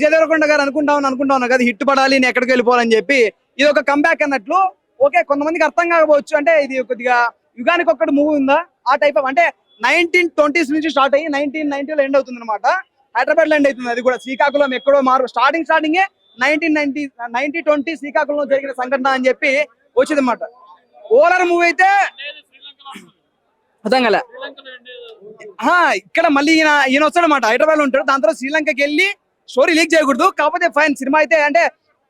విజయ్ దేవరకొండ గారు అనుకుంటా ఉన్నా అనుకుంటా ఉన్నా కదా హిట్ పడాలి నేను ఎక్కడికి వెళ్ళిపోవాలని చెప్పి ఇది ఒక కంబ్యాక్ అన్నట్లు. ఓకే కొంతమందికి అర్థం కాకపోవచ్చు. అంటే ఇది కొద్దిగా యుగానికి ఒక్కటి మూవీ ఉందా? ఆ టైప్ ఆఫ్ అంటే నైన్టీన్ ట్వంటీస్ నుంచి స్టార్ట్ అయ్యి నైన్టీన్ నైన్టీలో ఎండ్ అవుతుంది అనమాట హైదరాబాద్లో ఎండ్ అవుతుంది అది కూడా. శ్రీకాకుళం ఎక్కడో మారు స్టార్టింగ్ స్టార్టింగే నైన్టీన్ నైన్టీ నైన్టీ ట్వంటీ శ్రీకాకుళంలో జరిగిన సంఘటన అని చెప్పి వచ్చింది అనమాట ఓవరాల్ మూవీ అయితే అర్థం కల. ఇక్కడ మళ్ళీ ఈయన ఈయన వస్తాడనమాట హైదరాబాద్లో ఉంటాడు. దాని తర్వాత శ్రీలంకకి వెళ్ళి స్టోరీ లీక్ చేయకూడదు. కాకపోతే ఫైన్ సినిమా అయితే అంటే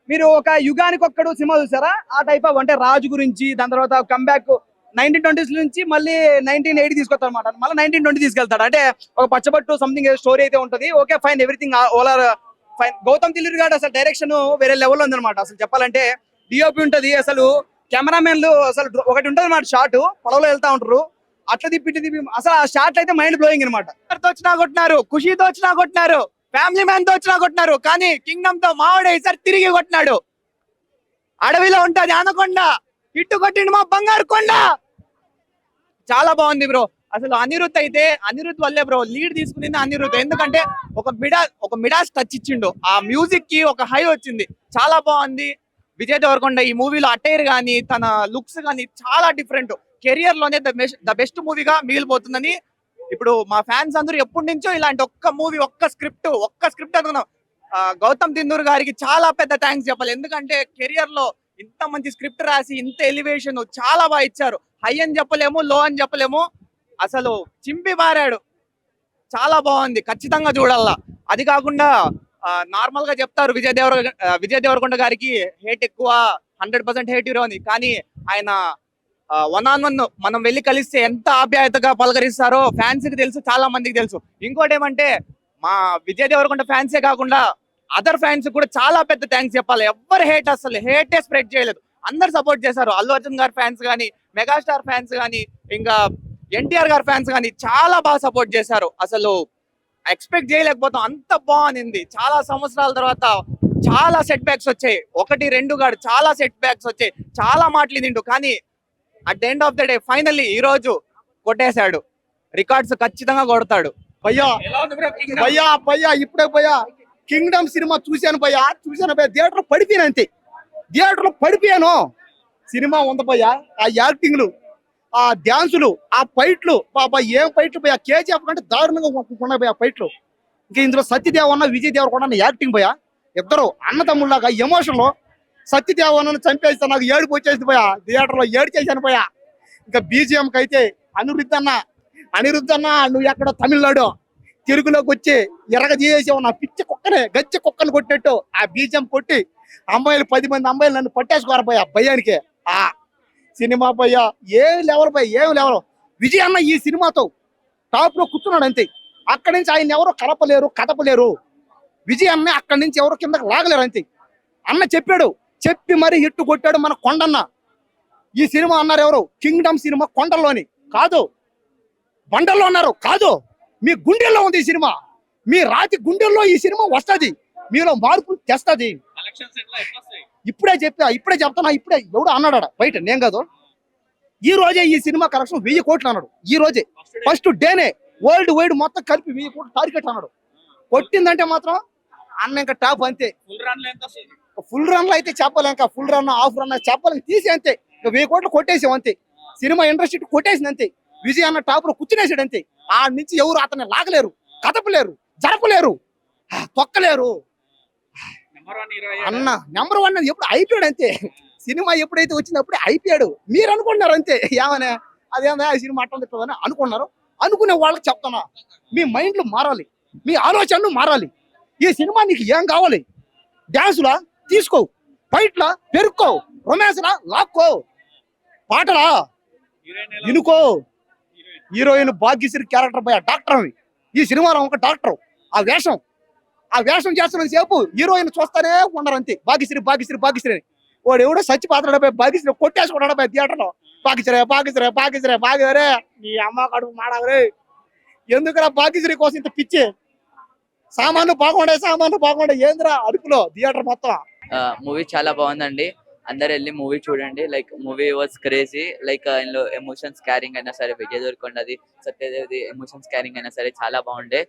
మీరు ఒక యుగానికి ఒక్కడు సినిమా చూసారా? ఆ టైప్ ఆఫ్ అంటే రాజు గురించి దాని తర్వాత కంబ్యాక్ నైన్టీన్ ట్వంటీస్ నుంచి మళ్ళీ నైన్టీన్ ఎయిటీ తీసుకొస్తాడు అనమాట మళ్ళీ నైన్టీన్ ట్వంటీ తీసుకెళ్తాడు. అంటే ఒక పచ్చబట్టు సంథింగ్ స్టోరీ అయితే ఉంటది. ఓకే ఫైన్ ఎవ్రీథింగ్ ఓలార్ ఫైన్ గౌతమ్ తిల్లూరి గారు అసలు డైరెక్షన్ వేరే లెవెల్లో ఉందన్నమాట. అసలు చెప్పాలంటే డిఓపి ఉంటది అసలు. కెమెరామెన్లు అసలు ఒకటి ఉంటుంది అనమాట షాట్ పొడవలో వెళ్తా ఉంటారు. అట్లా తిప్పి ఇటు తిప్పి అసలు ఆ షాట్లు అయితే మైండ్ బ్లోయింగ్ అనమాట వచ్చినా కొట్టినారు. ఖుషితో వచ్చినా కొట్టినారు. ఫ్యామిలీ మ్యాన్తో వచ్చినా కొట్టినారు కానీ కింగ్డమ్తో మావాడే ఈసారి తిరిగి కొట్టినాడు. అడవిలో ఉంటది ఆనకొండ ఇట్టు కొట్టిండు మా బంగారు కొండ. చాలా బాగుంది బ్రో. అసలు అనిరుత్ అయితే అనిరుత్ వల్లే బ్రో లీడ్ తీసుకునింది అనిరుత్ ఎందుకంటే ఒక మిడా ఒక మిడాస్ టచ్ ఇచ్చిండు. ఆ మ్యూజిక్కి ఒక హై వచ్చింది. చాలా బాగుంది. విజయ్ దేవరకొండ ఈ మూవీలో అటైర్ కానీ తన లుక్స్ కానీ చాలా డిఫరెంట్ కెరియర్లోనే ద బెస్ట్ మూవీగా మిగిలిపోతుందని ఇప్పుడు మా ఫ్యాన్స్ అందరూ ఎప్పటి నుంచో ఇలాంటి ఒక్క మూవీ ఒక్క స్క్రిప్ట్ ఒక్క స్క్రిప్ట్ అనుకున్నాం. గౌతమ్ దిందూర్ గారికి చాలా పెద్ద థ్యాంక్స్ చెప్పాలి. ఎందుకంటే కెరియర్లో ఇంత మంచి స్క్రిప్ట్ రాసి ఇంత ఎలివేషన్ చాలా బాగా ఇచ్చారు. హై అని చెప్పలేము లో అని చెప్పలేము. అసలు చింపి మారాడు చాలా బాగుంది. ఖచ్చితంగా చూడాలా. అది కాకుండా నార్మల్గా చెప్తారు విజయ్ దేవర విజయ్ దేవరకొండ గారికి హేట్ ఎక్కువ హండ్రెడ్ పర్సెంట్ హేట్ హీరో అని కానీ ఆయన వన్ ఆన్ వన్ మనం వెళ్ళి కలిస్తే ఎంత ఆప్యాయతగా పలకరిస్తారో ఫ్యాన్స్కి తెలుసు చాలా మందికి తెలుసు. ఇంకోటి ఏమంటే మా విజయ్ దేవరకొండ ఫ్యాన్సే కాకుండా అదర్ ఫ్యాన్స్ కూడా చాలా పెద్ద థ్యాంక్స్ చెప్పాలి. ఎవరు హేట్ అసలు హేటే స్ప్రెడ్ చేయలేదు. అందరు సపోర్ట్ చేశారు. అల్లు అర్జున్ గారి ఫ్యాన్స్ కానీ మెగాస్టార్ ఫ్యాన్స్ కానీ ఇంకా ఎన్టీఆర్ గారి ఫ్యాన్స్ కానీ చాలా బాగా సపోర్ట్ చేశారు. అసలు ఎక్స్పెక్ట్ చేయలేకపోతాం. అంత బాగుంది. చాలా సంవత్సరాల తర్వాత చాలా సెట్ బ్యాక్స్ వచ్చాయి. ఒకటి రెండు కాదు చాలా సెట్ బ్యాక్స్ వచ్చాయి. చాలా మాటలు తిండు కానీ at end of the day finally ఈ రోజు కొట్టేశాడు. రికార్డ్స్ ఖచ్చితంగా కొడతాడు. భయ్యా భయ్యా భయ్యా ఇప్పుడే భయ్యా. కింగ్డమ్ సినిమా చూశాను భయ్యా చూశాను భయ్యా. థియేటర్ పడిపోయాను అంతే. థియేటర్లో పడిపోయాను. సినిమా ఉంది భయ్యా ఆ యాక్టింగ్లు ఆ డాన్సులు ఆ ఫైట్లు బాబా ఏం ఫైట్లు భయ్యా? కేజీఎఫ్ కంటే దారుణంగా ఉన్నాయి భయ్యా ఫైట్లు ఇంకా ఇందులో సత్యదేవన్న విజయ్ దేవరకొండ యాక్టింగ్ భయ్యా. ఇద్దరు అన్నదమ్ముళ్ళగా ఎమోషన్ సత్యదేవనను చంపేస్తే నాకు ఏడుపు వచ్చేసింది పోయా. థియేటర్లో ఏడు చేశాను పోయా. ఇంకా బీజిఎంకి అయితే అనిరుద్ధ్ అన్న అనిరుద్ధ్ అన్న నువ్వు ఎక్కడ తమిళనాడు తెలుగులోకి వచ్చి ఎరగ చేసేసావు నా పిచ్చి కుక్కనే గచ్చి కుక్కను కొట్టినట్టు ఆ బీజిఎం కొట్టి అమ్మాయిలు పది మంది అమ్మాయిలు నన్ను పట్టేసుకోరా పోయా భయానికి. ఆ సినిమా పోయా. ఏం లెవెల్ పోయా ఏం లెవెల్? విజయ్ అన్న ఈ సినిమాతో టాప్లో కూర్చున్నాడు అంతే. అక్కడి నుంచి ఆయన ఎవరు కలపలేరు కదపలేరు. విజయ్ అన్న అక్కడి నుంచి ఎవరు కిందకి లాగలేరు అంతే. అన్న చెప్పాడు చెప్పి మరి హిట్టు కొట్టాడు మన కొండన్న. ఈ సినిమా అన్నారు ఎవరు? కింగ్డమ్ సినిమా కొండల్లోని. కాదు. బండల్లో అన్నారు. కాదు. మీ గుండెల్లో ఉంది ఈ సినిమా. మీ రాతి గుండెల్లో ఈ సినిమా వస్తది. మీలో మార్పులు తెస్తది. ఇప్పుడే చెప్పా ఇప్పుడే చెప్తున్నా ఇప్పుడే ఎవడు అన్నాడు బయట నేను కాదు. ఈ రోజే ఈ సినిమా కలెక్షన్ వెయ్యి కోట్లు అన్నాడు. ఈ రోజే. ఫస్ట్ డేనే వరల్డ్ వైడ్ మొత్తం కలిపి వెయ్యి కోట్లు టార్గెట్ అన్నాడు. కొట్టిందంటే మాత్రం అన్న ఇంకా టాప్ అంతే. ఫుల్ రన్లో అయితే చెప్పలేం ఫుల్ రన్ హాఫ్ రన్ చెప్పలేం తీసి అంతే. ఇంకా వెయ్యి కోట్లు కొట్టేసాం అంతే. సినిమా ఇండస్ట్రీ కొట్టేసింది అంతే. విజయ్ అన్న టాప్లో కూర్చునేసాడు అంతే. ఆ నుంచి ఎవరు అతన్ని లాగలేరు కదపలేరు జరపలేరు తొక్కలేరు. అన్న నెంబర్ వన్ ఎప్పుడు అయిపోయాడు అంతే. సినిమా ఎప్పుడైతే వచ్చినప్పుడే అయిపోయాడు. మీరు అనుకున్నారు అంతే. ఏమనే అదేమన్నా సినిమా అట్లా తిట్టదని అనుకున్నారు అనుకునే వాళ్ళకి చెప్తున్నా. మీ మైండ్లు మారాలి. మీ ఆలోచనలు మారాలి. ఈ సినిమా నీకు ఏం కావాలి? డాన్సులా తీసుకో. బయట్లా పెరుక్కో. రొమాన్స్లా లాక్కో. పాటలా వినుకో హీరోయిన్ భాగ్యశ్రీ క్యారెక్టర్ పోయా డాక్టర్ అవి ఈ సినిమాలో ఒక డాక్టర్. ఆ వేషం. ఆ వేషం చేస్తున్న సేపు హీరోయిన్ చూస్తానే ఉండరు అంతే. భాగ్యశ్రీ భాగ్యశ్రీ భాగ్యశ్రీ అని. వాడు ఎవడో సచ్చి పాత్రడు భాగ్యశ్రీ కొట్టేసుకున్నాడు పోయి థియేటర్లో భాగ్యశ్రీ భాగ్యశ్రీ భాగ్యశ్రీ. భాగ్యరే నీ అమ్మ కడుపు మాడవరే. ఎందుకురా భాగ్యశ్రీ కోసం ఇంత పిచ్చి? సామాన్లు బాగుండే సామాన్లు బాగుండే. ఏందిరా అడుపులో థియేటర్ మొత్తం? మూవీ చాలా బాగుందండి. అందరు వెళ్ళి మూవీ చూడండి. Like movie was crazy like ఇందులో ఎమోషన్స్ క్యారింగ్ అయినా సరే విజయ్ దేవరకొండది సత్యదేవ్ది ఎమోషన్స్ క్యారింగ్ అయినా సరే చాలా బాగుండే.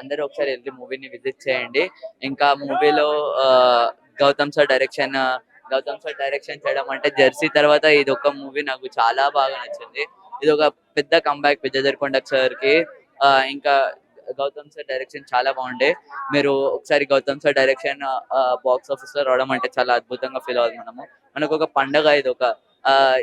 అందరూ ఒకసారి వెళ్ళి మూవీని విజిట్ చేయండి. ఇంకా మూవీలో Gautam sir direction Gautam sir direction చేయడం అంటే జెర్సీ తర్వాత ఇది ఒక మూవీ నాకు చాలా బాగా నచ్చింది. ఇది ఒక పెద్ద కంబ్యాక్ విజయ్ దేవరకొండ సార్కి ఆ, ఇంకా గౌతమ్ సార్ డైరెక్షన్ చాలా బాగుండే. మీరు ఒకసారి గౌతమ్ సార్ డైరెక్షన్ బాక్స్ ఆఫీస్లో రావడం అంటే చాలా అద్భుతంగా ఫీల్ అవ్వాలి మనము. మనకు ఒక పండగ ఇది ఒక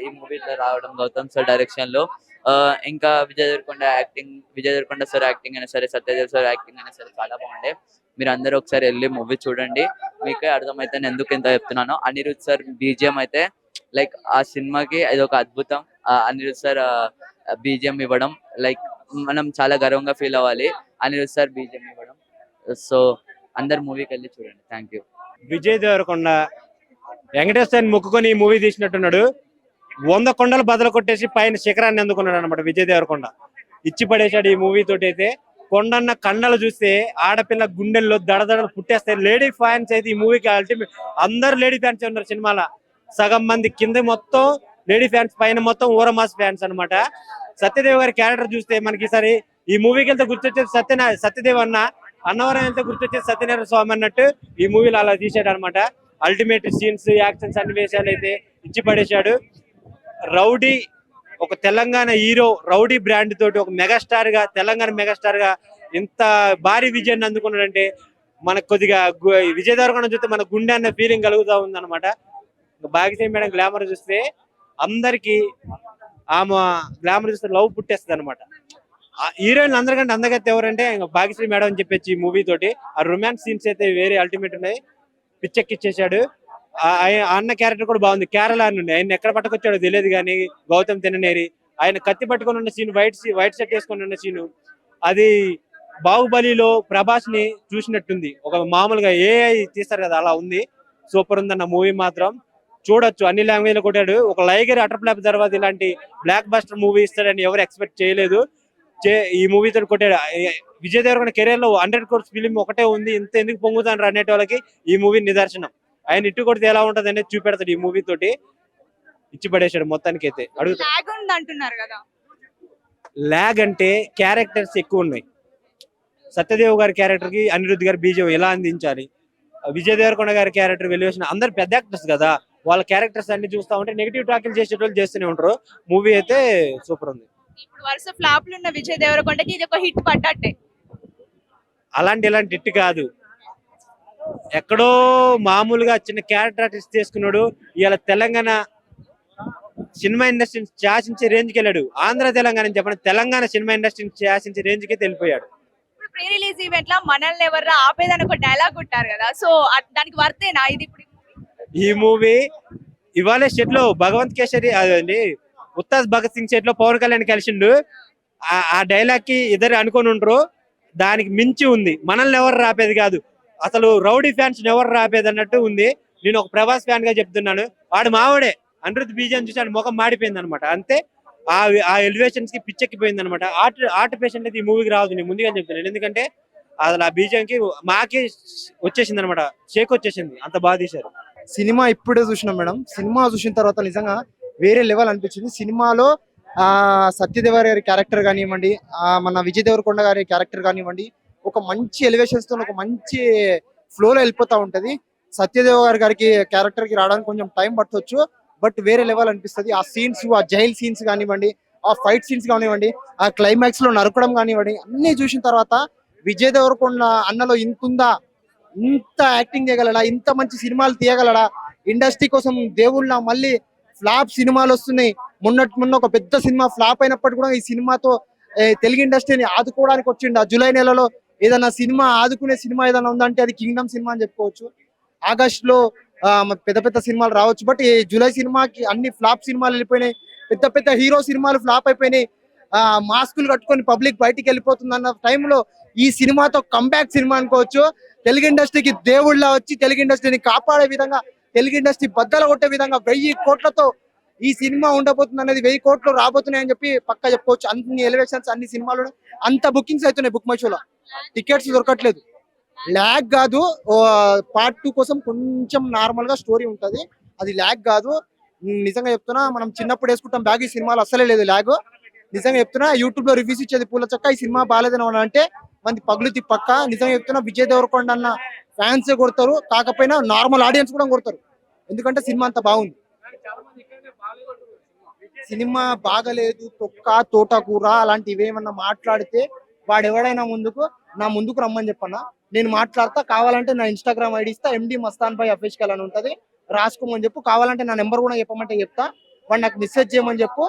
ఈ మూవీలో రావడం గౌతమ్ సార్ డైరెక్షన్లో. ఆ, ఇంకా Vijay Devarakonda acting Vijay Devarakonda sir acting అయినా సరే సత్యదేవ్ సార్ యాక్టింగ్ అయినా సరే చాలా బాగుండే. మీరు అందరూ ఒకసారి వెళ్ళి మూవీ చూడండి. మీకే అర్థమైతే నేను ఎందుకు ఇంత చెప్తున్నాను. అనిరుద్ సార్ బీజిఎం అయితే లైక్ ఆ సినిమాకి అది ఒక అద్భుతం. ఆ, అనిరుద్ సార్ బీజిఎం ఇవ్వడం లైక్ మనం చాలా గర్వంగా ఫీల్ అవ్వాలి. అనిరుద్ సార్ బీజం ఇవ్వడం సో అందరు మూవీకి వెళ్ళి చూడండి. థ్యాంక్ యూ విజయ్ దేవరకొండ వెంకటేశ్వర మొక్కుకొని ఈ మూవీ తీసినట్టున్నాడు. వంద కొండలు బదులు కొట్టేసి పైన శిఖరాన్ని అందుకున్నాడు అనమాట విజయ్ దేవరకొండ. ఇచ్చి పడేశాడు ఈ మూవీ తోటి అయితే. కొండన్న కండలు చూస్తే ఆడపిల్ల గుండెల్లో దడదడలు పుట్టేస్తాయి. లేడీ ఫ్యాన్స్ అయితే ఈ మూవీకి అల్టిమేట్ అందరు లేడీ ఫ్యాన్స్ ఉన్నారు సినిమాలో. సగం మంది కింద మొత్తం లేడీ ఫ్యాన్స్ పైన మొత్తం ఊరమాస్ ఫ్యాన్స్ అన్నమాట. సత్యదేవ్ గారి క్యారెక్టర్ చూస్తే మనకి ఈసారి ఈ మూవీకి వెళ్తే గుర్తొచ్చేది సత్యనా సత్యదేవ్ అన్న అన్నవరం వెళ్తే గుర్తొచ్చేది సత్యనారాయణ స్వామి అన్నట్టు ఈ మూవీలో అలా తీసాడు అనమాట అల్టిమేట్ సీన్స్ యాక్షన్ సన్నివేశాలు అయితే ఇచ్చి పడేశాడు. రౌడీ ఒక తెలంగాణ హీరో రౌడీ బ్రాండ్ తోటి ఒక మెగాస్టార్గా తెలంగాణ మెగాస్టార్గా ఇంత భారీ విజయాన్ని అందుకున్నాడంటే మనకు కొద్దిగా గు- విజయ్ చూస్తే మన గుండె అన్న ఫీలింగ్ కలుగుతా ఉంది అనమాట భాగ్యశ్రీ మేడం గ్లామర్ చూస్తే అందరికీ ఆమె గ్లామర్ చూస్తే లవ్ పుట్టేస్తుంది అనమాట హీరోయిన్ అందరికంటే అందగత్తే ఎవరంటే ఇంకా భాగ్యశ్రీ మేడం అని చెప్పేసి ఈ మూవీ తోటి. ఆ రొమాన్స్ సీన్స్ అయితే వేరే అల్టిమేట్ ఉన్నాయి. పిచ్చెక్కిచ్చేసాడు అన్న క్యారెక్టర్ కూడా బాగుంది. కేరళ నుండి ఆయన ఎక్కడ పట్టుకొచ్చాడో తెలియదు కానీ గౌతమ్ తిననేరి ఆయన కత్తి పట్టుకొని ఉన్న సీన్ వైట్ వైట్ షర్ట్ వేసుకొని ఉన్న సీను అది బాహుబలిలో ప్రభాస్ని చూసినట్టుంది. ఒక మామూలుగా ఏఐ తీస్తారు కదా అలా ఉంది. సూపర్ ఉందన్న మూవీ మాత్రం. చూడొచ్చు. అన్ని లాంగ్వేజ్లో కొట్టాడు. ఒక లైగర్ అటర్ ఫ్లాప్ తర్వాత ఇలాంటి బ్లాక్ బస్టర్ మూవీ ఇస్తాడని ఎవరు ఎక్స్పెక్ట్ చేయలేదు. ఈ మూవీ తోటి కొట్టాడు విజయ్ దేవరకొండ కెరీర్లో హండ్రెడ్ కోర్స్ ఫిలిం ఒకటే ఉంది. ఇంత ఎందుకు పొంగుతాను అనేటి వాళ్ళకి ఈ మూవీ నిదర్శనం. ఆయన ఇటు కొడితే ఎలా ఉంటది అనేది చూపెడతాడు ఈ మూవీ తోటి ఇచ్చి పడేశాడు మొత్తానికి అయితే అడుగుతా లాగ్ ఉంది అంటున్నారు కదా. లాగ్ అంటే క్యారెక్టర్స్ ఎక్కువ ఉన్నాయి. సత్యదేవ్ గారి క్యారెక్టర్కి అనిరుద్ధ్ గారి బీజం ఎలా అందించాలి? విజయ్ దేవరకొండ గారి క్యారెక్టర్ వెల్యువేషన్ అందరు పెద్ద యాక్టర్స్ కదా. వాళ్ళ క్యారెక్టర్స్ అన్ని చూస్తా ఉంటే నెగిటివ్ టాకిల్ చేసేటోళ్ళు చేస్తూనే ఉంటారు. మూవీ అయితే సూపర్ ఉంది. ఇప్పుడు వరుస ఫ్లాప్లు ఉన్న విజయ్ దేవరకొండకి ఇది ఒక హిట్ పడ్డట్టే. అలాంటి ఇలాంటి ఇట్టు కాదు. ఎక్కడో మామూలుగా చిన్న క్యారెక్టర్ ఆర్టిస్ట్ చేసుకున్నాడు. ఇవాళ తెలంగాణ సినిమా ఇండస్ట్రీని శాసించే రేంజ్కి వెళ్ళాడు. ఆంధ్ర తెలంగాణ అని చెప్పండి. తెలంగాణ సినిమా ఇండస్ట్రీని శాసించే రేంజ్కి వెళ్ళిపోయాడు. ఇప్పుడు ప్రీ రిలీజ్ ఈవెంట్లో మనల్ని ఎవర్రా ఆపేదని ఒక డైలాగ్ కొట్టారు కదా. సో దానికి వర్తేనా? ఇది ఇప్పుడు ఈ మూవీ ఇవాళ షెట్లో భగవంత్ కేసరి అదండి ఉత్తాజ్ భగత్ సింగ్ షెట్లో పవన్ కళ్యాణ్ కలిసిండు. ఆ- ఆ డైలాగ్కి ఇద్దరు అనుకుని ఉండరు. దానికి మించి ఉంది. మనల్ని ఎవరు రాపేది కాదు. అసలు రౌడీ ఫ్యాన్స్ ఎవరు రాపేది అన్నట్టు ఉంది. నేను ఒక ప్రభాస్ ఫ్యాన్గా చెప్తున్నాను. వాడు మావాడే. అనిరుద్ బీజం చూసి ముఖం మాడిపోయింది అనమాట అంతే. ఆ ఆ ఎలివేషన్స్కి పిచ్చెక్కిపోయింది అనమాట ఆర్ట్ ఆర్ట్ పేషెంట్ అయితే ఈ మూవీకి రావద్దు. నేను ముందుగా చెప్తున్నాను. ఎందుకంటే అసలు ఆ బీజం కి మాకి వచ్చేసింది అనమాట షేక్ వచ్చేసింది. అంత బాగా తీశారు. సినిమా ఇప్పుడే చూసినాం మేడం. సినిమా చూసిన తర్వాత నిజంగా వేరే లెవెల్ అనిపించింది. సినిమాలో ఆ సత్యదేవ గారి క్యారెక్టర్ కానివ్వండి మన విజయ్ దేవరకొండ గారి క్యారెక్టర్ కానివ్వండి ఒక మంచి ఎలివేషన్స్తో ఒక మంచి ఫ్లోలో వెళ్ళిపోతా ఉంటది. సత్యదేవ గారి గారికి క్యారెక్టర్కి రావడానికి కొంచెం టైం పట్టవచ్చు బట్ వేరే లెవెల్ అనిపిస్తది. ఆ సీన్స్ ఆ జైల్ సీన్స్ కానివ్వండి ఆ ఫైట్ సీన్స్ కానివ్వండి ఆ క్లైమాక్స్లో నరకడం కానివ్వండి అన్ని చూసిన తర్వాత విజయ్ దేవరకొండ అన్నలో ఇంత ఇంత యాక్టింగ్ చేయగలడా? ఇంత మంచి సినిమాలు తీయగలడా? ఇండస్ట్రీ కోసం దేవుళ్ళ మళ్ళీ ఫ్లాప్ సినిమాలు వస్తున్నాయి. మొన్నటి మొన్న ఒక పెద్ద సినిమా ఫ్లాప్ అయినప్పటికీ కూడా ఈ సినిమాతో తెలుగు ఇండస్ట్రీని ఆదుకోవడానికి వచ్చిండు. ఆ జూలై నెలలో ఏదైనా సినిమా ఆదుకునే సినిమా ఏదైనా ఉందంటే అది కింగ్డమ్ సినిమా అని చెప్పుకోవచ్చు. ఆగస్ట్లో పెద్ద పెద్ద సినిమాలు రావచ్చు. బట్ ఈ జూలై సినిమాకి అన్ని ఫ్లాప్ సినిమాలు వెళ్ళిపోయినాయి. పెద్ద పెద్ద హీరో సినిమాలు ఫ్లాప్ అయిపోయినాయి. ఆ మాస్కులు కట్టుకొని పబ్లిక్ బయటికి వెళ్ళిపోతుంది అన్న టైంలో ఈ సినిమాతో కంబ్యాక్ సినిమా అనుకోవచ్చు. తెలుగు ఇండస్ట్రీకి దేవుళ్ళ వచ్చి తెలుగు ఇండస్ట్రీని కాపాడే విధంగా తెలుగు ఇండస్ట్రీ బద్దలు కొట్టే విధంగా వెయ్యి కోట్లతో ఈ సినిమా ఉండబోతుంది అనేది వెయ్యి కోట్లు రాబోతున్నాయని చెప్పి పక్కా చెప్పుకోవచ్చు. అన్ని ఎలివేషన్స్ అన్ని సినిమాలు అంత బుకింగ్స్ అవుతున్నాయి బుక్ మైషోలో టికెట్స్ దొరకట్లేదు. ల్యాగ్ కాదు. పార్ట్ టూ కోసం కొంచెం నార్మల్గా స్టోరీ ఉంటది. అది ల్యాగ్ కాదు. నిజంగా చెప్తున్నా మనం చిన్నప్పుడు వేసుకుంటాం బ్యాగ్ ఈ సినిమాలు అసలే లేదు ల్యాగ్ నిజంగా చెప్తున్నా యూట్యూబ్లో రివ్యూస్ ఇచ్చేది పూల చక్క ఈ సినిమా బాగాలేదని అని అంటే మంది పగులు పక్క నిజం చెప్తున్నా విజయ్ దేవరకొండ అన్న ఫ్యాన్స్ కొడతారు. కాకపోయినా నార్మల్ ఆడియన్స్ కూడా కొడతారు. ఎందుకంటే సినిమా అంత బాగుంది. సినిమా బాగలేదు తొక్క తోటకూర అలాంటివి ఏమన్నా మాట్లాడితే వాడు ఎవడైనా ముందుకు నా ముందుకు రమ్మని చెప్పన్నా. నేను మాట్లాడతా కావాలంటే నా ఇన్స్టాగ్రామ్ ఐడి ఇస్తా ఎండి మస్తాన్ భాయ్ అఫీషియల్ అని ఉంటది. రాసుకోమని చెప్పు కావాలంటే నా నెంబర్ కూడా చెప్పమంటే చెప్తా. వాడు నాకు మెసేజ్ చేయమని చెప్పు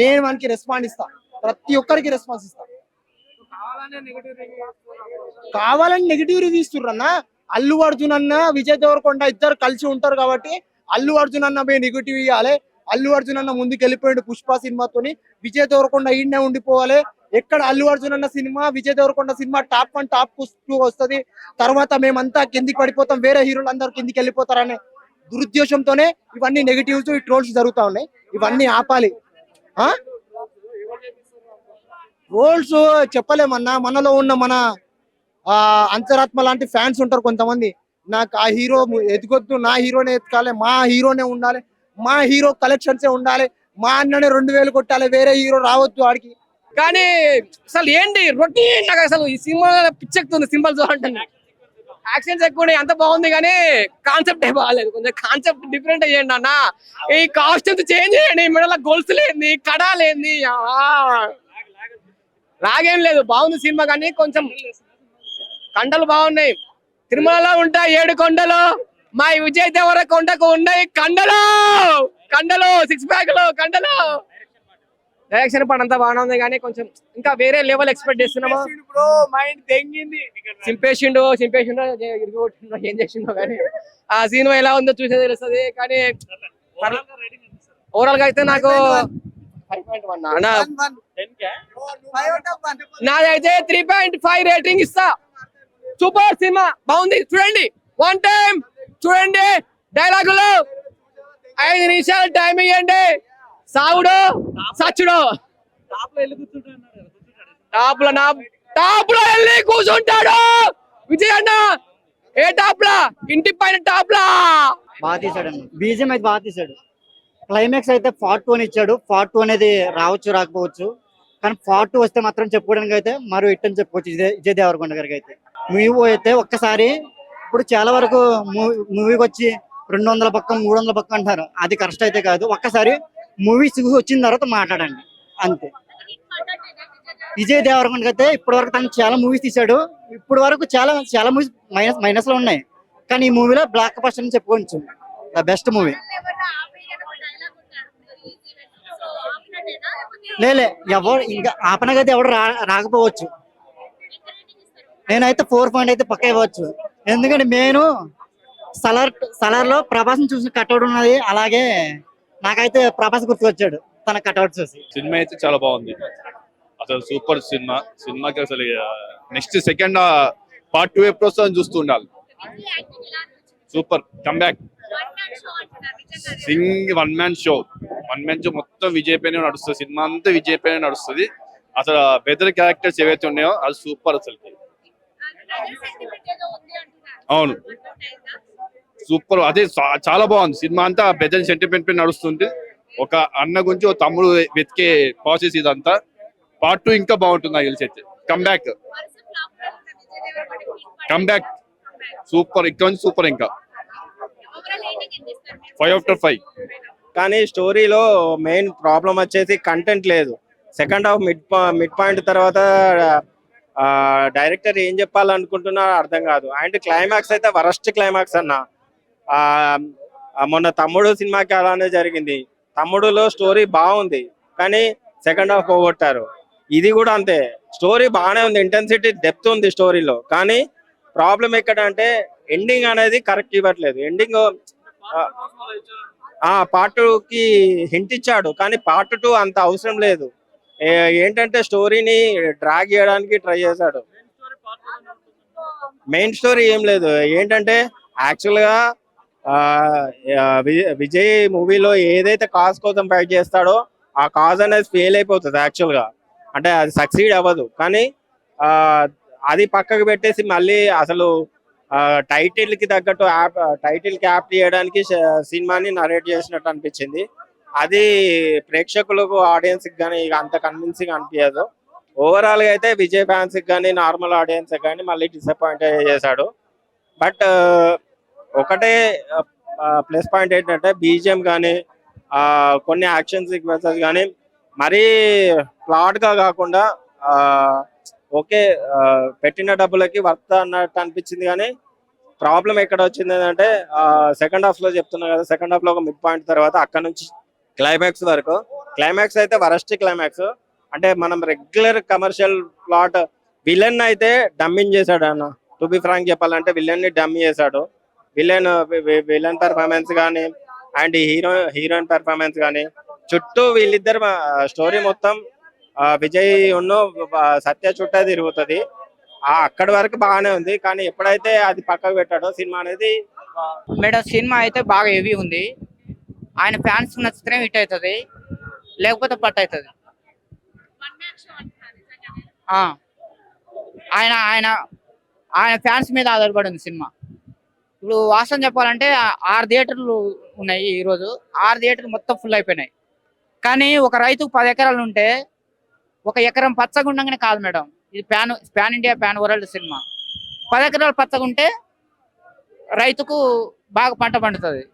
నేను వానికి రెస్పాండ్ ఇస్తా. ప్రతి ఒక్కరికి రెస్పాన్స్ ఇస్తా. కావాలని నెగిటివ్ రివ్యూ ఇస్తుర్రన్నా అల్లు అర్జున్ అన్న విజయ్ దేవరకొండ ఇద్దరు కలిసి ఉంటారు కాబట్టి అల్లు అర్జున్ అన్న పోయి నెగిటివ్ ఇవ్వాలి అల్లు అర్జున్ అన్న ముందుకు వెళ్ళిపోయాడు పుష్ప సినిమాతోని. విజయ్ దేవరకొండ ఈడనే ఉండిపోవాలి. ఎక్కడ అల్లు అర్జున్ అన్న సినిమా విజయ్ దేవరకొండ సినిమా టాప్ వన్ టాప్ టూ వస్తది. తర్వాత మేమంతా కిందికి పడిపోతాం. వేరే హీరోలు అందరు కిందికి వెళ్ళిపోతారనే దురుద్దేశంతోనే ఇవన్నీ నెగిటివ్స్ ఈ ట్రోల్స్ జరుగుతా ఉన్నాయి. ఇవన్నీ ఆపాలి. ఆ? రోల్స్ చెప్పలేమన్నా. మనలో ఉన్న మన ఆ అంతరాత్మ లాంటి ఫ్యాన్స్ ఉంటారు కొంతమంది. నాకు ఆ హీరో ఎదుగొద్దు నా హీరోనే ఎత్తుకాలి మా హీరోనే ఉండాలి మా హీరో కలెక్షన్స్ ఉండాలి మా అన్ననే రెండు వేలు కొట్టాలి వేరే హీరో రావద్దు ఆడికి. కానీ అసలు ఏంటి రొటీన్ నాకు అసలు ఈ సినిమా పిచ్చెక్కుతుంది సింబల్ చూడండి యాక్షన్స్ ఎక్కువ ఎంత అంత బాగుంది కానీ కాన్సెప్ట్ ఏ బాగాలేదు. కొంచెం కాన్సెప్ట్ డిఫరెంట్ చేయండి అన్న. ఈ కాస్ట్యూమ్స్ చేంజ్ చేయండి మెడల గొలుసు లేని కడ లేని రాగేం లేదు. బాగుంది సినిమా కానీ కొంచెం కండలు బాగున్నాయి. తిరుమలలో ఉంటాయి ఏడు కొండలు మా విజయ్ దేవర కొండకు ఉన్నాయి కండలు. కండలు సిక్స్ ప్యాక్లు కండలు. డైరెక్షన్ పని అంతా బాగానే ఉంది కానీ కొంచెం ఇంకా వేరే లెవెల్ ఎక్స్పెక్ట్ చేస్తున్నాము? మైండ్ తెంగింది. చింపేసిండు చింపేసిండు ఇరిగొట్టిండో ఏం చేసిండో కానీ. ఆ సినిమా ఎలా ఉందో చూసే తెలుస్తుంది కానీ ఓవరాల్గా అయితే నాకు నాదైతే త్రీ పాయింట్ ఫైవ్ రేటింగ్ ఇస్తా. సూపర్ సినిమా బాగుంది. చూడండి వన్ టైం చూడండి డైలాగులు. ఐదు నిమిషాలు టైం ఇవ్వండి సావుడు సచ్చుడు. టాప్లో నా టాప్లో వెళ్ళి కూర్చుంటాడు. విజయ్ అన్న ఏ టాప్ లా ఇంటి పైన టాప్ లా బాగా తీసాడు బీజిఎం అయితే బాగా తీసాడు క్లైమాక్స్ అయితే ఫార్ట్ టూ అని ఇచ్చాడు. ఫార్ట్ టూ అనేది రావచ్చు రాకపోవచ్చు. కానీ ఫార్ట్ టూ వస్తే మాత్రం చెప్పుకోవడానికి అయితే మరో ఇట్ అని చెప్పుకోవచ్చు విజయ్ విజయ్ దేవరకొండ గారికి అయితే. మూవీ అయితే ఒక్కసారి ఇప్పుడు చాలా వరకు మూవీకి వచ్చి రెండు వందల పక్కం మూడు వందల పక్కం అంటారు. అది కరెక్ట్ అయితే కాదు. ఒక్కసారి మూవీ చూసి వచ్చిన తర్వాత మాట్లాడండి. అంతే. విజయ్ దేవరకొండ అయితే ఇప్పటి వరకు తను చాలా మూవీస్ తీశాడు. ఇప్పటి వరకు చాలా చాలా మూవీస్ మైనస్ మైనస్లో ఉన్నాయి. కానీ ఈ మూవీలో బ్లాక్ బస్టర్ అని చెప్పుకోవచ్చు. ద బెస్ట్ మూవీ లేలే ఎవరు ఇంకా ఆపనగైతే ఎవడు రా రాకపోవచ్చు. నేనైతే ఫోర్ పాయింట్ అయితే పక్క ఇవ్వచ్చు. ఎందుకంటే నేను సలార్ సలార్లో ప్రభాస్ చూసిన కట్అవుట్ ఉన్నది అలాగే నాకైతే ప్రభాస్ గుర్తుకొచ్చాడు తన కట్అవుట్ చూసి. సినిమా అయితే చాలా బాగుంది. అసలు సూపర్ సినిమా. సినిమాకి అసలు నెక్స్ట్ సెకండ్ పార్ట్ టూ ఎప్పుడు వస్తుందని చూస్తూ ఉండాలి. Super comeback Singh one man show one man మొత్తం విజయ్ పైన నడుస్తుంది. సినిమా అంతా విజయ్ పైన నడుస్తుంది. అసలు బెదర్ క్యారెక్టర్స్ ఏవైతే ఉన్నాయో అది సూపర్ అసలు అవును. సూపర్ అదే చాలా బాగుంది. సినిమా అంతా బెదర్ సెంటిమెంట్ పైన నడుస్తుంది. ఒక అన్న గురించి ఒక తమ్ముడు వెతికే ప్రాసెస్ ఇదంతా. పార్ట్ టూ ఇంకా బాగుంటుంది నాకు తెలిసి అయితే. కమ్బ్యాక్ కమ్బ్యాక్ సూపర్ ఇక్కడ నుంచి సూపర్ ఇంకా. ఫైవ్ ఆఫ్టర్ ఫైవ్ కానీ స్టోరీలో మెయిన్ ప్రాబ్లం వచ్చేసి కంటెంట్ లేదు. Second half mid mid point తర్వాత డైరెక్టర్ ఏం చెప్పాలనుకుంటున్నారో అర్థం కాదు. అండ్ క్లైమాక్స్ అయితే వరస్ట్ క్లైమాక్స్ అన్న. మొన్న తమ్ముడు సినిమాకి అలానే జరిగింది. తమ్ముడులో స్టోరీ బాగుంది కానీ సెకండ్ హాఫ్ పోగొట్టారు. ఇది కూడా అంతే. స్టోరీ బాగానే ఉంది ఇంటెన్సిటీ డెప్త్ ఉంది స్టోరీలో కానీ ప్రాబ్లం ఎక్కడ అంటే ఎండింగ్ అనేది కరెక్ట్ ఇవ్వట్లేదు. ఎండింగ్ ఆ పార్ట్కి హింట్ ఇచ్చాడు కానీ పార్ట్ టూ అంత అవసరం లేదు. ఏంటంటే స్టోరీని డ్రాగ్ చేయడానికి ట్రై చేశాడు. మెయిన్ స్టోరీ ఏం లేదు. ఏంటంటే యాక్చువల్గా విజయ్ మూవీలో ఏదైతే కాజ్ కోసం ఫైట్ చేస్తాడో ఆ కాజ్ అనేది ఫెయిల్ అయిపోతుంది యాక్చువల్గా అంటే అది సక్సీడ్ అవ్వదు. కానీ అది పక్కకు పెట్టేసి మళ్ళీ అసలు టైటిల్కి తగ్గట్టు యాప్ టైటిల్కి యాప్ చేయడానికి సినిమాని నరేట్ చేసినట్టు అనిపించింది. అది ప్రేక్షకులకు ఆడియన్స్కి కానీ అంత కన్విన్సింగ్ అనిపించదు ఓవరాల్గా అయితే విజయ్ ఫ్యాన్స్కి కానీ నార్మల్ ఆడియన్స్కి కానీ మళ్ళీ డిసప్పాయింట్ చేశాడు. బట్ ఒకటే ప్లస్ పాయింట్ ఏంటంటే బీజిఎం కానీ కొన్ని యాక్షన్ సీక్వెన్సెస్ కానీ మరీ ప్లాట్గా కాకుండా ఆ, ఓకే పెట్టిన డబ్బులకి వర్త్ అన్నట్టు అనిపించింది కానీ ప్రాబ్లం ఎక్కడ వచ్చింది అంటే సెకండ్ హాఫ్లో చెప్తున్నా కదా సెకండ్ హాఫ్లో ఒక మిడ్ పాయింట్ తర్వాత అక్కడ నుంచి క్లైమాక్స్ వరకు. క్లైమాక్స్ అయితే వరస్ట్ క్లైమాక్స్ అంటే మనం రెగ్యులర్ కమర్షియల్ ప్లాట్ విలన్ అయితే డమ్మింగ్ చేశాడు అన్న. టు బి ఫ్రాంక్ చెప్పాలంటే విలన్ని డమ్మి చేశాడు విలన్ విలన్ పెర్ఫార్మెన్స్ కానీ అండ్ హీరో హీరోయిన్ పెర్ఫార్మెన్స్ కానీ చుట్టూ వీళ్ళిద్దరు స్టోరీ మొత్తం విజయ్ ఉన్న సత్య చుట్టా తిరుగుతుంది. అక్కడి వరకు బాగానే ఉంది. కానీ ఎప్పుడైతే అది పక్కకు పెట్టాడో సినిమా అనేది మేడం సినిమా అయితే బాగా హెవీ ఉంది. ఆయన ఫ్యాన్స్ నచ్చితేనే హిట్ అవుతుంది. లేకపోతే పట్ అవుతుంది. ఆ. ఆయన ఆయన ఆయన ఫ్యాన్స్ మీద ఆధారపడి ఉంది సినిమా. ఇప్పుడు వాస్తవం చెప్పాలంటే ఆరు థియేటర్లు ఉన్నాయి ఈరోజు. ఆరు థియేటర్లు మొత్తం ఫుల్ అయిపోయినాయి. కానీ ఒక రైతుకు పది ఎకరాలు ఉంటే ఒక ఎకరం పచ్చగా ఉండగానే కాదు మేడం. ఇది pan pan India pan world cinema. పది ఎకరాలు పచ్చగా ఉంటే రైతుకు బాగా పంట పండుతుంది.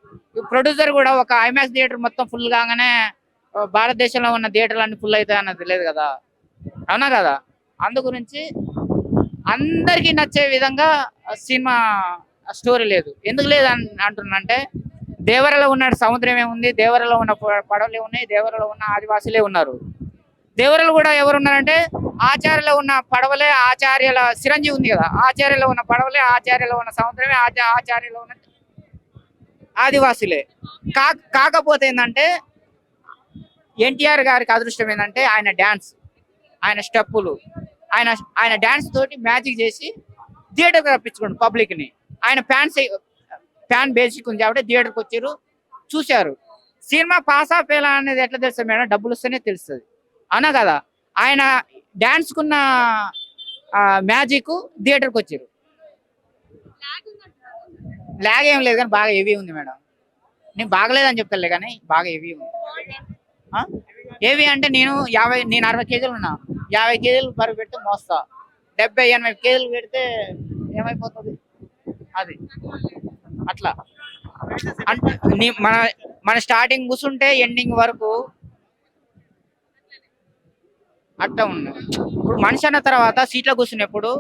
ప్రొడ్యూసర్ కూడా ఒక ఐమాక్స్ థియేటర్ మొత్తం ఫుల్ కాగానే భారతదేశంలో ఉన్న థియేటర్లు అన్ని ఫుల్ అవుతాయి అన్నది లేదు కదా? అవునా కదా? అందు గురించి అందరికీ నచ్చే విధంగా సినిమా స్టోరీ లేదు. ఎందుకు లేదు అన్- అంటున్నానంటే దేవరలో ఉన్న సముద్రమే ఉంది దేవరలో ఉన్న ప- పడవలే ఉన్నాయి దేవరలో ఉన్న ఆదివాసులే ఉన్నారు. దేవరలు కూడా ఎవరు ఉన్నారంటే ఆచార్యలో ఉన్న పడవలే ఆచార్యుల చిరంజీవి ఉంది కదా ఆచార్యలో ఉన్న పడవలే ఆచార్యలో ఉన్న సముద్రమే ఆచా ఆచార్యలో ఉన్న ఆదివాసులే. కా కాకపోతే ఏంటంటే ఎన్టీఆర్ గారికి అదృష్టం ఏంటంటే ఆయన డ్యాన్స్ ఆయన స్టెప్పులు ఆయన ఆయన డ్యాన్స్ తోటి మ్యాజిక్ చేసి థియేటర్ రప్పించుకోండి పబ్లిక్ని ఆయన ఫ్యాన్స్ ఫ్యాన్ బేసిక్ ఉంది కాబట్టి థియేటర్కి వచ్చారు చూశారు. సినిమా పాస్ ఆఫ్ ఎలా అనేది ఎట్లా తెలుస్తుంది మేడం? డబ్బులు వస్తేనే తెలుస్తుంది. అవునా కదా? ఆయన డాన్స్ కున్న మ్యాజిక్ థియేటర్కి వచ్చారు. లాగ్ ఏం లేదు కానీ బాగా హెవీ ఉంది మేడం. నేను బాగలేదని చెప్తాలే కానీ బాగా హెవీ ఉంది. హెవీ అంటే నేను యాభై నేను అరవై కేజీలు ఉన్నా. యాభై కేజీలు బరువు పెడితే మోస్తా. డెబ్బై ఎనభై కేజీలు పెడితే ఏమైపోతుంది? అది. అట్లా. అంటే నీ- మన మన స్టార్టింగ్ కూర్చుంటే ఎండింగ్ వరకు అట్లా ఉన్నది ఇప్పుడు మనిషి అన్న తర్వాత సీట్లో కూర్చున్నప్పుడు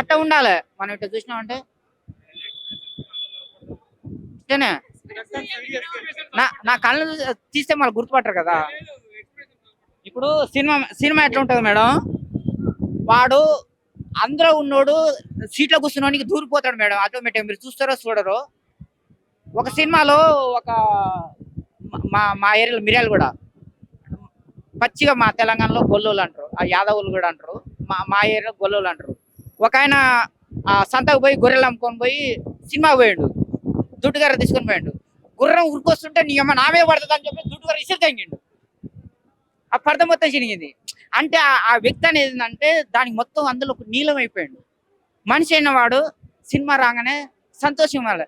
అట్లా ఉండాలి. మనం ఇట్లా చూసినామంటే ఇట్లనే. నా నా కళ్ళు తీస్తే మళ్ళీ గుర్తుపట్టరు కదా. ఇప్పుడు సినిమా సినిమా ఎట్లా ఉంటుంది మేడం? వాడు అందరూ ఉన్నోడు సీట్లో కూర్చున్నోనికి దూరిపోతాడు మేడం. ఆటోమేటిక్ మీరు చూస్తారో చూడరు. ఒక సినిమాలో ఒక మా మా ఏరియాలో మిర్యాలు కూడా. పచ్చిగా మా తెలంగాణలో గొల్లోలు అంటారు. ఆ యాదవులు కూడా అంటారు. మా మా ఏరియాలో గొల్లోలు అంటారు. ఒక ఆయన ఆ సంతకు పోయి గొర్రెలు అమ్ముకొని పోయి సినిమా పోయాడు. దుడ్డుగారు తీసుకొని పోయాడు. గుర్రం ఉరికొస్తుంటే నీ అమ్మ నామే పడుతుంది అని చెప్పి దుడ్డుగారు ఇసురు తగ్గిండు ఆ పడత మొత్తం చినిగింది. అంటే ఆ- వ్యక్తి అనేది ఏంటంటే దానికి మొత్తం అందులో నీలం అయిపోయాడు. మనిషి అయిన వాడు సినిమా రాగానే సంతోషం వాళ్ళ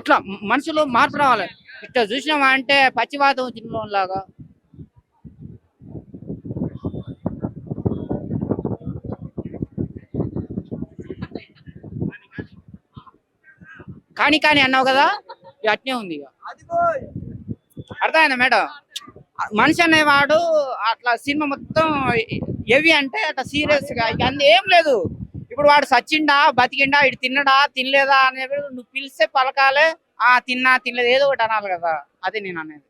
అట్లా మనుషులు మార్పు రావాలి. ఇట్లా చూసినామా అంటే పచ్చివాతం తినడం లాగా కానీ కానీ అన్నావు కదా ఇక అట్నే ఉంది ఇక. అర్థమైందా మేడం? మనిషి అనేవాడు అట్లా సినిమా మొత్తం హెవీ అంటే అట్లా సీరియస్గా ఇక అంత ఏం లేదు. ఇప్పుడు వాడు సచ్చిండా బతికిండా ఇటు తిన్నడా తినలేదా అనేది నువ్వు పిలిస్తే పలకాలే. ఆ తిన్నా తినలేదు ఏదో ఒకటి అనాలి కదా. అది నేను అనేది.